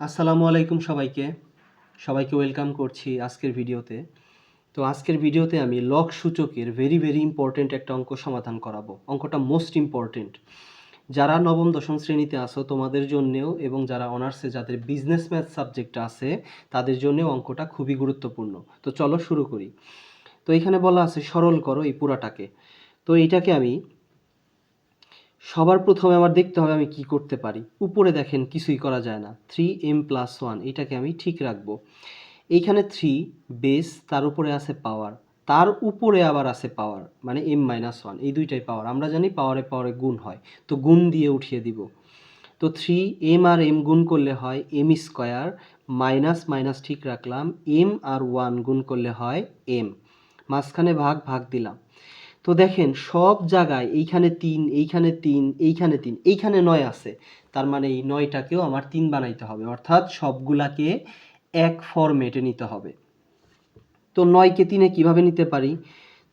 আসসালামু আলাইকুম সবাইকে। সবাইকে ওয়েলকাম করছি আজকের ভিডিওতে। তো আজকের ভিডিওতে আমি লক সূচকের ভেরি ভেরি ইম্পর্ট্যান্ট একটা অঙ্ক সমাধান করাবো। অঙ্কটা মোস্ট ইম্পর্ট্যান্ট যারা নবম, দশম শ্রেণীতে আসো তোমাদের জন্যেও এবং যারা অনার্সে যাদের বিজনেস ম্যাথ সাবজেক্ট আছে, তাদের জন্যেও অঙ্কটা খুবই গুরুত্বপূর্ণ। তো চলো শুরু করি। তো এখানে বলা আছে, সরল করো এই পুরাটাকে। তো এইটাকে আমি সবার প্রথমে আমার দেখতে হবে আমি কি করতে পারি। উপরে দেখেন কিছুই করা যায় না। থ্রি এম প্লাস ওয়ান এটাকে আমি ঠিক রাখব। এইখানে থ্রি বেস তার উপরে আছে পাওয়ার তার উপরে আবার আছে পাওয়ার মানে এম মাইনাস ওয়ান এই দুইটাই পাওয়ার আমরা জানি পাওয়ারে পাওয়ারে গুণ হয়, তো গুণ দিয়ে উঠিয়ে দিব। তো থ্রি এম আর এম গুণ করলে হয় এম স্কোয়ার মাইনাস মাইনাস ঠিক রাখলাম এম আর ওয়ান গুণ করলে হয় এম মাঝখানে ভাগ ভাগ দিলাম। তো দেখেন, সব জায়গায় এইখানে তিন এইখানে তিন এইখানে তিন, এইখানে নয় আছে। তার মানে এই নয়টাকেও আমার তিন বানাইতে হবে। অর্থাৎ সবগুলাকে এক ফরম্যাটে নিতে হবে। তো নয়কে তিনে কীভাবে নিতে পারি?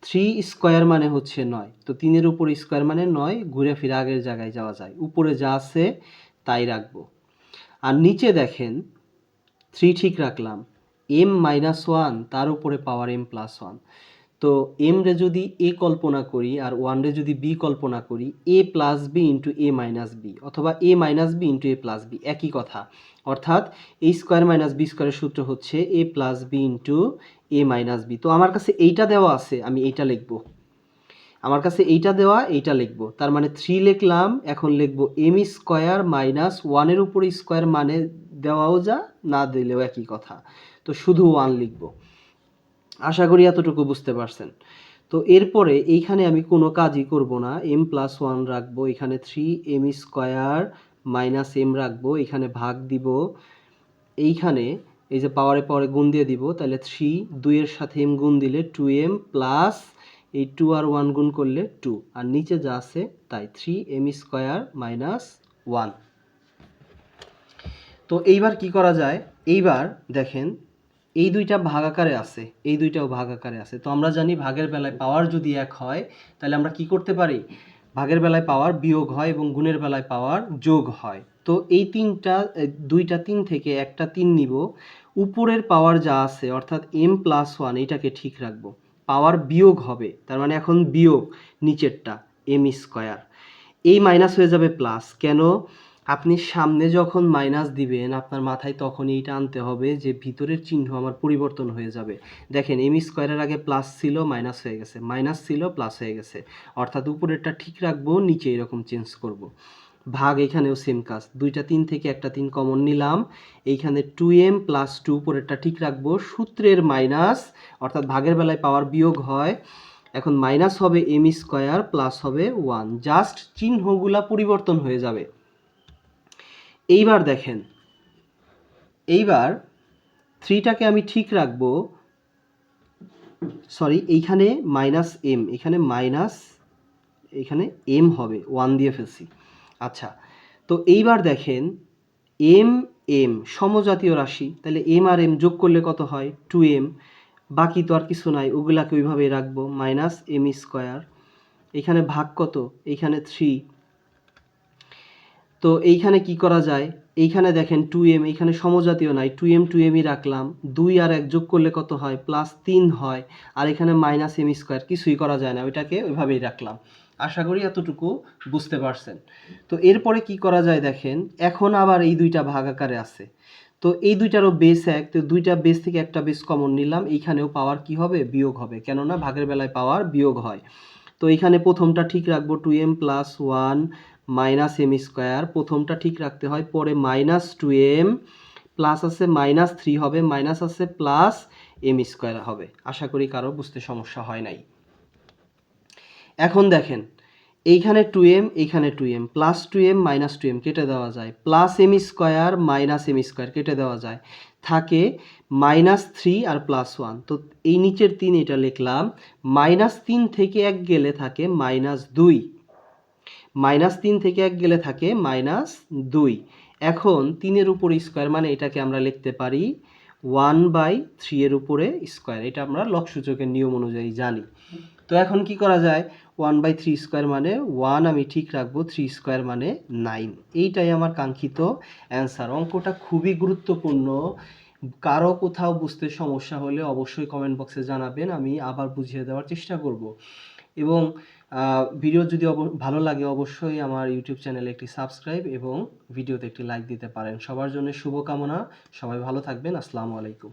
থ্রি স্কোয়ার মানে হচ্ছে নয়। তো তিনের উপর স্কোয়ার মানে নয়, ঘুরে ফিরে আগের জায়গায় যাওয়া যায়। উপরে যা আছে, তাই রাখব। আর নিচে দেখেন, থ্রি ঠিক রাখলাম। এম মাইনাস ওয়ান তার উপরে পাওয়ার এম প্লাস ওয়ান তো এম রে যদি এ কল্পনা করি আর ওয়ান রে যদি বি কল্পনা করি A plus B into A minus B অথবা A minus B into A plus B একই কথা। অর্থাৎ এ স্কোয়ার মাইনাস বি স্কোয়ারের সূত্র হচ্ছে A plus B into A minus B তো আমার কাছে এইটা দেওয়া আছে, আমি এইটা লিখব। আমার কাছে এইটা দেওয়া, এইটা লিখব। তার মানে থ্রি লিখলাম, এখন লিখব এম স্কোয়ার মাইনাস ওয়ানের উপর স্কোয়ার মানে দেওয়াও যা, না দিলেও একই কথা। তো শুধু ওয়ান লিখব। আশা করি এতটুকু বুঝতে পারছেন। তো এরপরে এইখানে আমি কোনো কাজই করব না। এম প্লাস ওয়ান রাখব, এখানে three M square minus M রাখব, এখানে ভাগ দিব। এইখানে এই যে পাওয়ারে পাওয়ারে গুণ দিয়ে দিব, তাহলে থ্রি দুইয়ের সাথে এম গুণ দিলে টু এম প্লাস এই টু আর ওয়ান গুণ করলে টু আর নিচে যা আছে তাই three M square minus one তো এইবার কি করা যায়? এইবার দেখেন এই দুইটা ভাগ আকারে আছে, এই দুইটাও ভাগ আকারে আছে। তো আমরা জানি ভাগের বেলায় পাওয়ার যদি এক হয়, তাহলে আমরা কি করতে পারি? ভাগের বেলায় পাওয়ার বিয়োগ হয় এবং গুণের বেলায় পাওয়ার যোগ হয়। তো এই তিনটা দুইটা তিন থেকে একটা তিন নিব। উপরের পাওয়ার যা আছে, অর্থাৎ এম প্লাস ওয়ান এটাকে ঠিক রাখব। পাওয়ার বিয়োগ হবে, তার মানে এখন বিয়োগ নিচেরটা এম স্কোয়ার এই মাইনাস হয়ে যাবে প্লাস কেন? আপনি সামনে যখন মাইনাস দিবেন, আপনার মাথায় তখন এইটা আনতে হবে যে ভিতরের চিহ্ন আমার পরিবর্তন হয়ে যাবে। দেখেন এম স্কোয়ারের আগে প্লাস ছিল মাইনাস হয়ে গেছে। মাইনাস ছিল প্লাস হয়ে গেছে। অর্থাৎ উপরেরটা ঠিক রাখব, নিচে এরকম চেঞ্জ করব। ভাগ এখানেও সেম কাজ। দুইটা তিন থেকে একটা তিন কমন নিলাম। এইখানে টু এম প্লাস টু উপরেরটা ঠিক রাখব। সূত্রের মাইনাস অর্থাৎ ভাগের বেলায় পাওয়ার বিয়োগ হয়। এখন মাইনাস হবে এম স্কোয়ার প্লাস হবে ওয়ান জাস্ট চিহ্নগুলা পরিবর্তন হয়ে যাবে। এইবার দেখেন। এইবার থ্রিটাকে আমি ঠিক রাখব। সরি, এইখানে মাইনাস এম, এখানে মাইনাস, এখানে এম হবে, ওয়ান দিয়ে ফেলছি। আচ্ছা তো এইবার দেখেন, এম এম সমজাতীয় রাশি, তাহলে এম আর এম যোগ করলে কত হয়? Two M. বাকি তো আর কিছু নাই, ওগুলাকে ওইভাবেই রাখব, মাইনাস এম স্কোয়ার। এখানে ভাগ কত? এইখানে থ্রি। তো এইখানে কি করা যায়? এইখানে দেখেন টু এম এইখানে সমজাতীয় নাই। টু এম টু এমই রাখলাম। দুই আর এক যোগ করলে কত হয়? প্লাস তিন হয়। আর এখানে মাইনাস এম স্কোয়ার কিছুই করা যায় না। ওইটাকে ওইভাবেই রাখলাম। আশা করি এতটুকু বুঝতে পারছেন। তো এরপরে কি করা যায় দেখেন? এখন আবার এই দুইটা ভাগ আকারে আছে। তো এই দুইটারও বেস এক। তো দুইটা বেস থেকে একটা বেস কমন নিলাম। এইখানেও পাওয়ার কি হবে? বিয়োগ হবে। কেননা ভাগের বেলায় পাওয়ার বিয়োগ হয়। তো এখানে প্রথমটা ঠিক রাখব two M plus one minus M square প্রথমটা ঠিক রাখতে হয়, পরে মাইনাস টু এম প্লাস আছে মাইনাস থ্রি হবে মাইনাস আছে প্লাস এম স্কোয়ার হবে। আশা করি কারও বুঝতে সমস্যা হয় নাই। এখন দেখেন, এইখানে টু এম এইখানে two M plus two M minus two M কেটে দেওয়া যায়। Plus M square minus M square কেটে দেওয়া যায়। থাকে মাইনাস থ্রি আর প্লাস ওয়ান তো এই নিচের তিন এটা লিখলাম মাইনাস তিন থেকে এক গেলে থাকে মাইনাস দুই। মাইনাস তিন থেকে এক গেলে থাকে মাইনাস দুই। এখন তিনের উপর স্কোয়ার মানে এটাকে আমরা লিখতে পারি ওয়ান বাই থ্রি এর উপরে স্কোয়ার এটা আমরা লক সূচকের নিয়ম অনুযায়ী জানি। তো এখন কি করা যায়? ওয়ান বাই থ্রি স্কোয়ার মানে ওয়ান আমি ঠিক রাখব থ্রি স্কোয়ার মানে নাইন এইটাই আমার কাঙ্ক্ষিত অ্যান্সার অঙ্কটা খুবই গুরুত্বপূর্ণ। কারও কোথাও বুঝতে সমস্যা হলে অবশ্যই কমেন্ট বক্সে জানাবেন, আমি আবার বুঝিয়ে দেওয়ার চেষ্টা করব। এবং ভিডিও যদি ভালো লাগে অবশ্যই আমার ইউটিউব চ্যানেলে একটি সাবস্ক্রাইব এবং ভিডিওতে একটি লাইক দিতে পারেন। সবার জন্য শুভকামনা। সবাই ভালো থাকবেন। আসসালামু আলাইকুম।